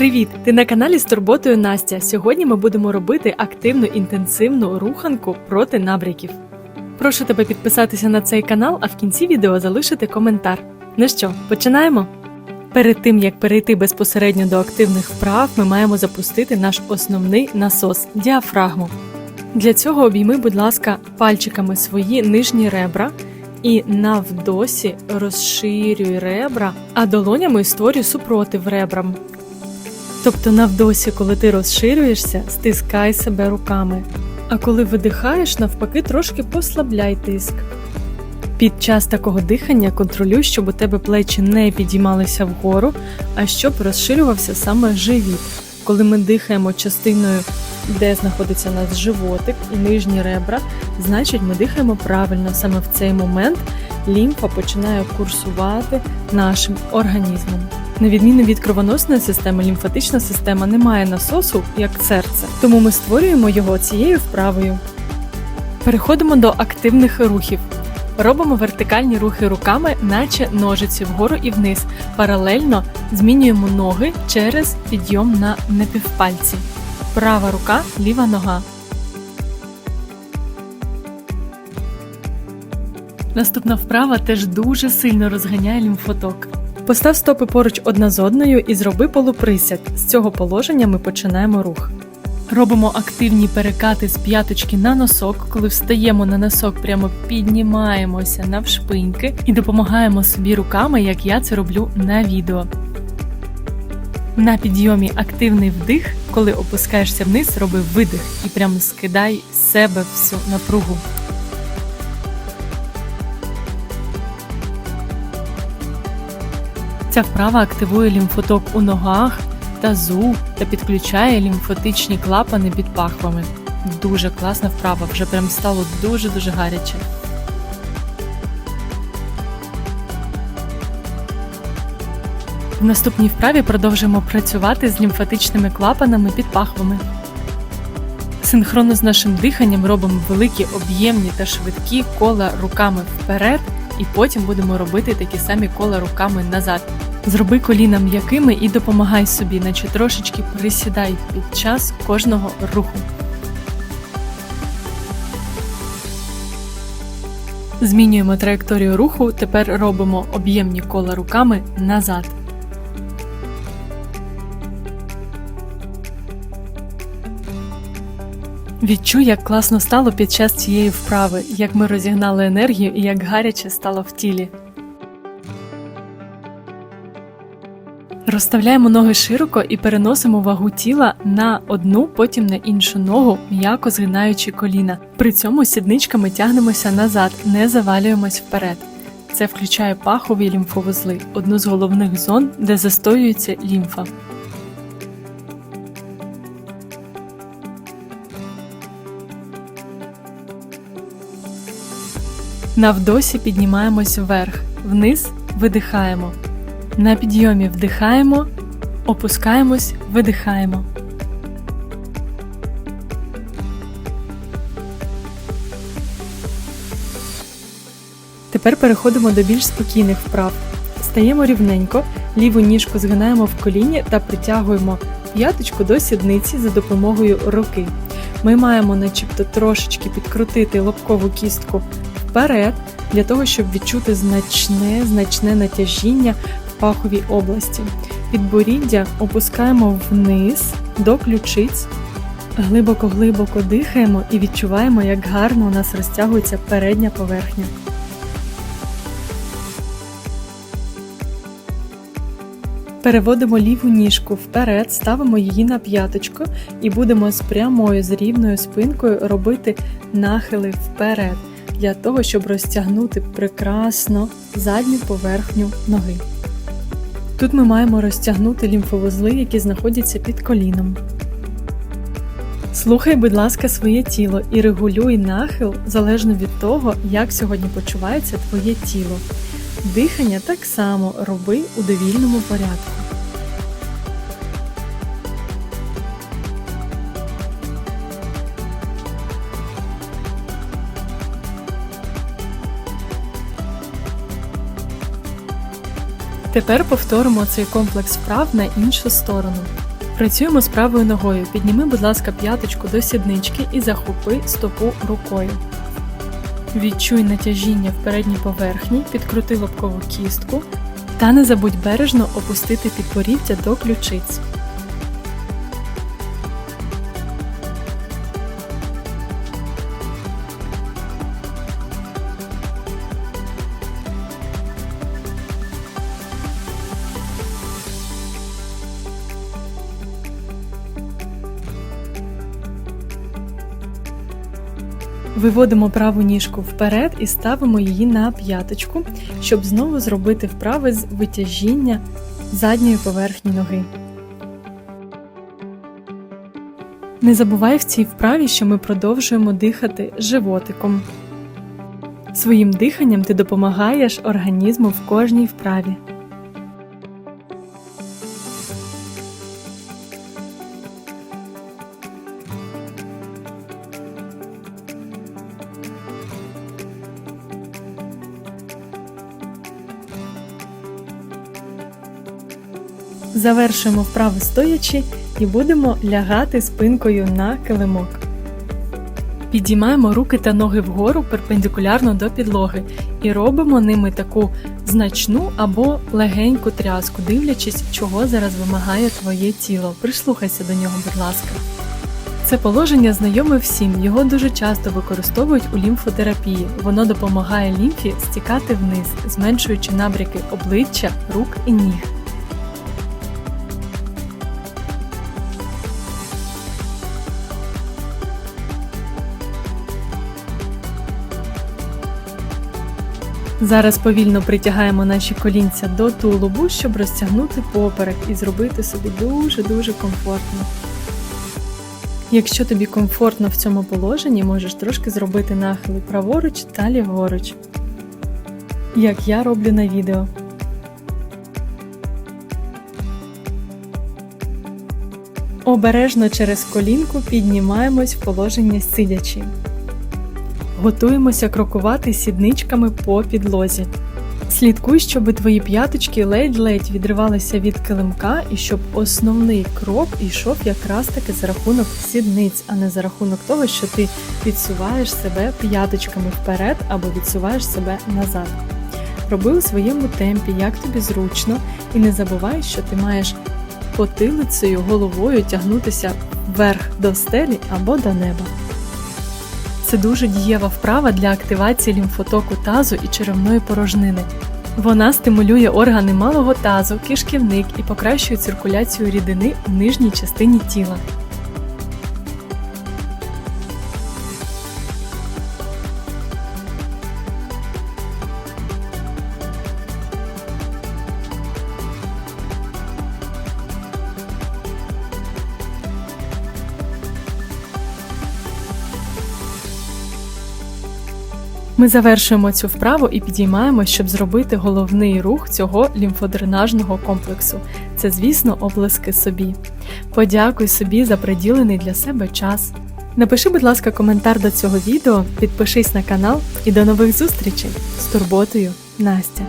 Привіт! Ти на каналі з турботою Настя. Сьогодні ми будемо робити активну інтенсивну руханку проти набряків. Прошу тебе підписатися на цей канал, а в кінці відео залишити коментар. Ну що, починаємо? Перед тим як перейти безпосередньо до активних вправ, ми маємо запустити наш основний насос діафрагму. Для цього обійми, будь ласка, пальчиками свої нижні ребра і на вдосі розширюй ребра, а долонями створюй супротив ребрам. Тобто навдосі, коли ти розширюєшся, стискай себе руками. А коли видихаєш, навпаки, трошки послабляй тиск. Під час такого дихання контролюй, щоб у тебе плечі не підіймалися вгору, а щоб розширювався саме живіт. Коли ми дихаємо частиною, де знаходиться у нас животик і нижні ребра, значить ми дихаємо правильно. Саме в цей момент лімфа починає курсувати нашим організмом. На відміну від кровоносної системи, лімфатична система не має насосу, як серце, тому ми створюємо його цією вправою. Переходимо до активних рухів. Робимо вертикальні рухи руками, наче ножиці вгору і вниз. Паралельно змінюємо ноги через підйом на непівпальці. Права рука, ліва нога. Наступна вправа теж дуже сильно розганяє лімфоток. Постав стопи поруч одна з одною і зроби полуприсяд. З цього положення ми починаємо рух. Робимо активні перекати з п'яточки на носок. Коли встаємо на носок, прямо піднімаємося навшпиньки і допомагаємо собі руками, як я це роблю на відео. На підйомі активний вдих, коли опускаєшся вниз, роби видих і прямо скидай себе всю напругу. Ця вправа активує лімфоток у ногах, тазу та підключає лімфотичні клапани під пахвами. Дуже класна вправа, вже прям стало дуже-дуже гаряче. В наступній вправі продовжимо працювати з лімфатичними клапанами під пахвами. Синхронно з нашим диханням робимо великі об'ємні та швидкі кола руками вперед, і потім будемо робити такі самі кола руками назад. Зроби коліна м'якими і допомагай собі, наче трошечки присідай під час кожного руху. Змінюємо траєкторію руху, тепер робимо об'ємні кола руками назад. Відчуй, як класно стало під час цієї вправи, як ми розігнали енергію і як гаряче стало в тілі. Розставляємо ноги широко і переносимо вагу тіла на одну, потім на іншу ногу, м'яко згинаючи коліна. При цьому сідничками тягнемося назад, не завалюємось вперед. Це включає пахові лімфовузли, одну з головних зон, де застоюється лімфа. На вдосі піднімаємось вверх, вниз видихаємо. На підйомі вдихаємо, опускаємось, видихаємо. Тепер переходимо до більш спокійних вправ. Стаємо рівненько, ліву ніжку згинаємо в коліні та притягуємо п'яточку до сідниці за допомогою руки. Ми маємо начебто трошечки підкрутити лобкову кістку вперед, для того, щоб відчути значне, значне натяжіння в паховій області. Підборіддя опускаємо вниз до ключиць, глибоко-глибоко дихаємо і відчуваємо, як гарно у нас розтягується передня поверхня. Переводимо ліву ніжку вперед, ставимо її на п'яточку і будемо з прямою з рівною спинкою робити нахили вперед для того, щоб розтягнути прекрасно задню поверхню ноги. Тут ми маємо розтягнути лімфовузли, які знаходяться під коліном. Слухай, будь ласка, своє тіло і регулюй нахил залежно від того, як сьогодні почувається твоє тіло. Дихання так само роби у довільному порядку. Тепер повторимо цей комплекс вправ на іншу сторону. Працюємо з правою ногою. Підніми, будь ласка, п'яточку до сіднички і захопи стопу рукою. Відчуй натяжіння в передній поверхні, підкрути лобкову кістку та не забудь бережно опустити підборіддя до ключиць. Виводимо праву ніжку вперед і ставимо її на п'яточку, щоб знову зробити вправи з витяжіння задньої поверхні ноги. Не забувай в цій вправі, що ми продовжуємо дихати животиком. Своїм диханням ти допомагаєш організму в кожній вправі. Завершуємо вправи стоячи і будемо лягати спинкою на килимок. Підіймаємо руки та ноги вгору перпендикулярно до підлоги і робимо ними таку значну або легеньку тряску, дивлячись, чого зараз вимагає твоє тіло. Прислухайся до нього, будь ласка. Це положення знайоме всім, його дуже часто використовують у лімфотерапії. Воно допомагає лімфі стікати вниз, зменшуючи набряки обличчя, рук і ніг. Зараз повільно притягаємо наші колінця до тулубу, щоб розтягнути поперек і зробити собі дуже-дуже комфортно. Якщо тобі комфортно в цьому положенні, можеш трошки зробити нахили праворуч та ліворуч, як я роблю на відео. Обережно через колінку піднімаємось в положення сидячи. Готуємося крокувати сідничками по підлозі. Слідкуй, щоб твої п'яточки ледь-ледь відривалися від килимка і щоб основний крок йшов якраз таки за рахунок сідниць, а не за рахунок того, що ти відсуваєш себе п'яточками вперед або відсуваєш себе назад. Роби у своєму темпі, як тобі зручно, і не забувай, що ти маєш потилицею головою тягнутися вверх до стелі або до неба. Це дуже дієва вправа для активації лімфотоку тазу і черевної порожнини. Вона стимулює органи малого тазу, кишківник і покращує циркуляцію рідини у нижній частині тіла. Ми завершуємо цю вправу і підіймаємо, щоб зробити головний рух цього лімфодренажного комплексу. Це, звісно, облиски собі. Подякуй собі за приділений для себе час. Напиши, будь ласка, коментар до цього відео, підпишись на канал і до нових зустрічей з турботою Настя.